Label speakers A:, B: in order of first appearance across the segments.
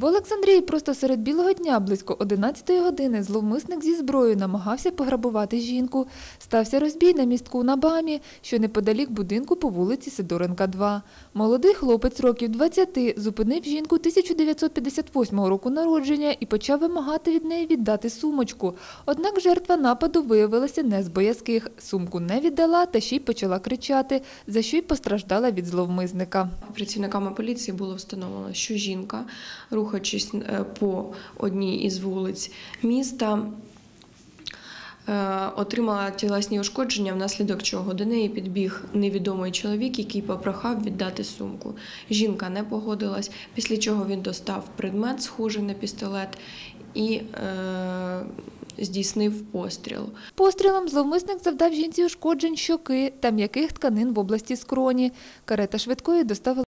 A: В Олександрії просто серед білого дня близько 11 години зловмисник зі зброєю намагався пограбувати жінку. Стався розбій на містку на Бамі, що неподалік будинку по вулиці Сидоренка, 2. Молодий хлопець років 20 зупинив жінку 1958 року народження і почав вимагати від неї віддати сумочку. Однак жертва нападу виявилася не з боязких. Сумку не віддала та ще й почала кричати, за що й постраждала від зловмисника.
B: Працівниками поліції було встановлено, що жінка, рухаючись е, по одній із вулиць міста, е, отримала тілесні ушкодження, внаслідок чого до неї підбіг невідомий чоловік, який попрохав віддати сумку. Жінка не погодилась, після чого він достав предмет, схожий на пістолет, і е, здійснив постріл.
A: Пострілом зловмисник завдав жінці ушкоджень щоки та м'яких тканин в області скроні. Карета швидкої доставила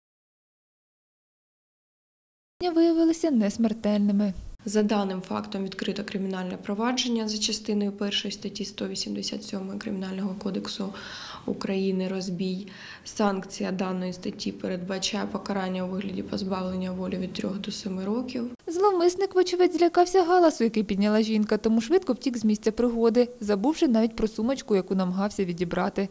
A: виявилися несмертельними.
B: За даним фактом відкрито кримінальне провадження за частиною 1 статті 187 Кримінального кодексу України розбій. Санкція даної статті передбачає покарання у вигляді позбавлення волі від 3 до 7 років.
A: Зловмисник, вочевидь, злякався галасу, який підняла жінка, тому швидко втік з місця пригоди, забувши навіть про сумочку, яку намагався відібрати.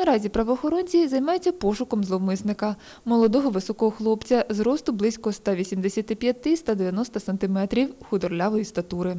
A: Наразі правоохоронці займаються пошуком зловмисника, молодого високого хлопця, зросту близько 185-190 см, худорлявої статури.